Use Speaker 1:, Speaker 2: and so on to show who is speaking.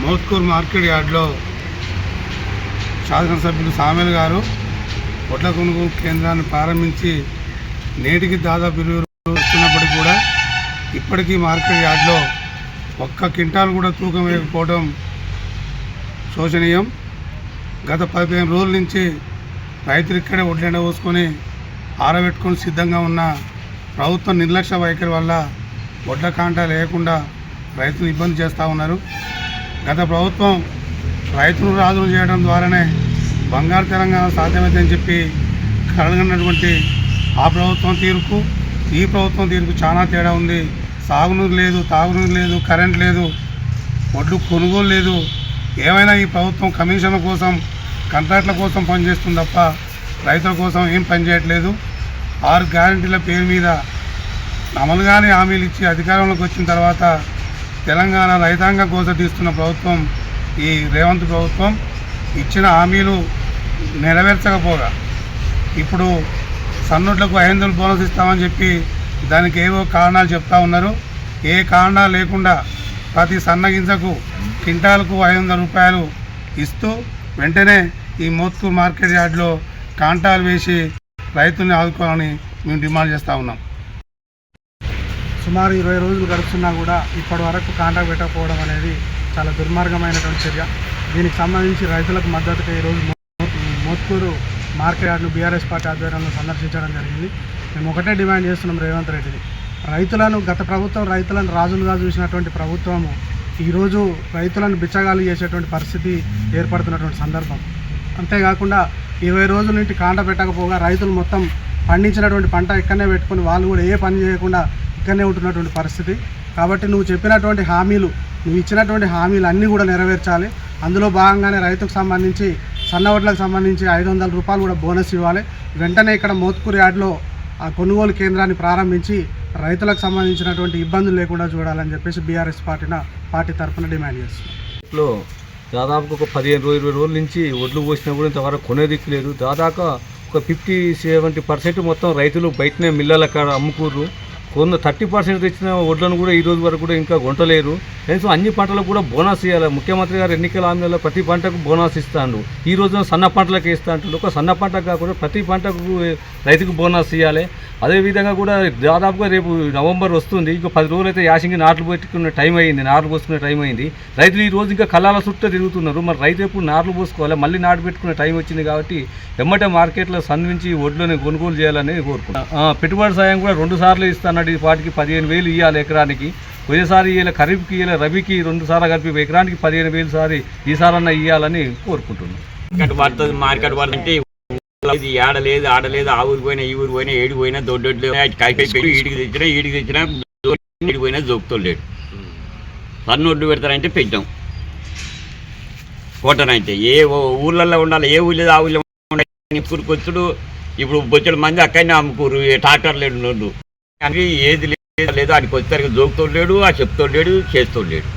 Speaker 1: మౌత్కూర్ market యార్డ్లో శాసనసభ్యులు సామెల్ గారు వడ్ల కొనుగోలు కేంద్రాన్ని ప్రారంభించి నేటికి దాదాపు ఇరవై వస్తున్నప్పటికీ కూడా ఇప్పటికీ మార్కెట్ యార్డ్లో ఒక్క క్వింటాల్ కూడా తూకం వేయకపోవడం శోచనీయం గత పదిహేను రోజుల నుంచి రైతులు ఇక్కడే వడ్లెండ పోసుకొని ఆరబెట్టుకొని సిద్ధంగా ఉన్న ప్రభుత్వం నిర్లక్ష్య వైఖరి వల్ల వడ్ల కాంటా లేకుండా రైతులు ఇబ్బంది చేస్తూ ఉన్నారు. గత ప్రభుత్వం రైతులు రాజులు చేయడం ద్వారానే బంగారు తెలంగాణ సాధ్యమైందని చెప్పి కలగనటువంటి ఆ ప్రభుత్వం తీరుకు ఈ ప్రభుత్వం తీరుకు చాలా తేడా ఉంది. సాగునీరు లేదు తాగునీరు లేదు కరెంట్ లేదు వడ్లు కొనుగోలు లేదు. ఏమైనా ఈ ప్రభుత్వం కమిషన్ల కోసం కంట్రాక్ట్ల కోసం పనిచేస్తుంది తప్ప రైతుల కోసం ఏం పనిచేయట్లేదు ఆరు గ్యారంటీల పేరు మీద అమలుగానే హామీలు ఇచ్చి అధికారంలోకి వచ్చిన తర్వాత తెలంగాణ రైతాంగం కోసం తీస్తున్న ప్రభుత్వం ఈ రేవంత్ ప్రభుత్వం ఇచ్చిన హామీలు నెరవేర్చకపోగా ఇప్పుడు సన్నుట్లకు ఐదు వందలు బోనస్ ఇస్తామని చెప్పి దానికి ఏవో కారణాలు చెప్తా ఉన్నారు. ఏ కారణాలు లేకుండా ప్రతి సన్న గింజకు ఐదు వందల రూపాయలు ఇస్తూ వెంటనే ఈ మోత్కూర్ మార్కెట్ యార్డ్లో కాంటాలు వేసి రైతుల్ని ఆదుకోవాలని మేము డిమాండ్ చేస్తూ ఉన్నాం.
Speaker 2: సుమారు ఇరవై రోజులు గడుస్తున్నా కూడా ఇప్పటి వరకు కాంటాక్ట్ పెట్టకపోవడం అనేది చాలా దుర్మార్గమైనటువంటి చర్య. దీనికి సంబంధించి రైతులకు మద్దతుగా ఈరోజు మోత్కూరు మార్కెట్ యార్డ్ను బీఆర్ఎస్ పార్టీ ఆధ్వర్యంలో సందర్శించడం జరిగింది. మేము ఒకటే డిమాండ్ చేస్తున్నాం రేవంత్ రెడ్డిని రైతులను గత ప్రభుత్వం రైతులను రాజులుగా చూసినటువంటి ప్రభుత్వము ఈరోజు రైతులను బిచ్చగాలు చేసేటువంటి పరిస్థితి ఏర్పడుతున్నటువంటి సందర్భం. అంతేకాకుండా ఇరవై రోజుల నుండి కాంట పెట్టకపోగా రైతులు మొత్తం పండించినటువంటి పంట ఇక్కడనే పెట్టుకుని వాళ్ళు కూడా ఏ పని చేయకుండా ఇక్కడనే ఉంటున్నటువంటి పరిస్థితి. కాబట్టి నువ్వు చెప్పినటువంటి హామీలు నువ్వు ఇచ్చినటువంటి హామీలు అన్నీ కూడా నెరవేర్చాలి. అందులో భాగంగానే రైతుకు సంబంధించి సన్న వడ్లకు సంబంధించి ఐదు వందల రూపాయలు కూడా బోనస్ ఇవ్వాలి. వెంటనే ఇక్కడ మోత్కూర్ యార్డ్లో ఆ కొనుగోలు కేంద్రాన్ని ప్రారంభించి రైతులకు సంబంధించినటువంటి ఇబ్బందులు లేకుండా చూడాలని చెప్పేసి బీఆర్ఎస్ పార్టీన పార్టీ తరఫున డిమాండ్ చేస్తున్నాం
Speaker 3: లో దాదాపు ఒక పదిహేను రోజు ఇరవై రోజుల నుంచి ఒడ్లు పోసినా కూడా ఇంతవరకు కొనే దిక్కు లేదు. దాదాపు ఒక ఫిఫ్టీ సెవెంటీ పర్సెంట్ మొత్తం రైతులు బయటనే మిల్లల కాడ అమ్ముకూరు కొంత థర్టీ పర్సెంట్ తెచ్చిన వడ్లను కూడా ఈ రోజు వరకు కూడా ఇంకా కొంటలేరు. కనీసం అన్ని పంటలకు కూడా బోనస్ ఇవ్వాలి ముఖ్యమంత్రి గారు ఎన్నికల హామీలలో ప్రతి పంటకు బోనస్ ఇస్తాడు. ఈ రోజున సన్న పంటలకు ఇస్తా అంటుండు ఒక సన్న పంటకు కాకుండా ప్రతి పంటకు రైతుకు బోనస్ ఇవ్వాలి అదేవిధంగా కూడా దాదాపుగా రేపు నవంబర్ వస్తుంది. ఇంకో పది రోజులు అయితే యాసింగి నాట్లు పెట్టుకున్న టైం అయింది. నాట్లు పోసుకునే టైం అయింది. రైతులు ఈ రోజు ఇంకా కళ్ళాల చుట్టూ తిరుగుతున్నారు. మరి రైతు ఎప్పుడు నాట్లు పోసుకోవాలి? మళ్ళీ నాటు పెట్టుకునే టైం వచ్చింది కాబట్టి ఎమ్మటే మార్కెట్లో సంధించి వడ్లని కొనుగోలు చేయాలని కోరుకుంటున్నాను పెట్టుబడి సాయం కూడా రెండు సార్లు ఇస్తానండి ఈ పాటికి పదిహేను వేలు ఇవ్వాలి ఎకరానికి. పోయినసారి ఇవ్వాలి ఖరీఫ్కి ఇలా రబీకి రెండు సార్లు కలిపి ఎకరానికి పదిహేను వేలు సారి ఈసారన్నా ఇవ్వాలని కోరుకుంటున్నాను
Speaker 4: మార్కెట్ పడుతుంది మార్కెట్ పడుతుంటే ఇది ఆడలేదు ఆడలేదు ఆ ఊరు పోయినా ఈ ఊరు పోయినా ఏడు పోయినా దొడ్డొడ్లు కలిపి ఈడికి తెచ్చినా ఈడికి తెచ్చినా ఈడికి పోయినా దొక్కుతలేడు పన్నుడ్లు పెడతారంటే పెట్టాం. కోటనంటే ఏ ఊళ్ళల్లో ఊర్లలో ఉండాలి ఏ ఊళ్ళో ఆ ఊళ్ళో ఉండాలి. ఇప్పుడు బొచ్చడు మంది అక్కడనే అమ్ముకోరు ట్రాక్టర్ లేడు నోళ్ళు. కానీ ఏది లేదు లేదు ఆడికి వచ్చేసరికి జోకుతోడు లేడు ఆ చెప్తోడు లేడు చేస్తోడు లేడు.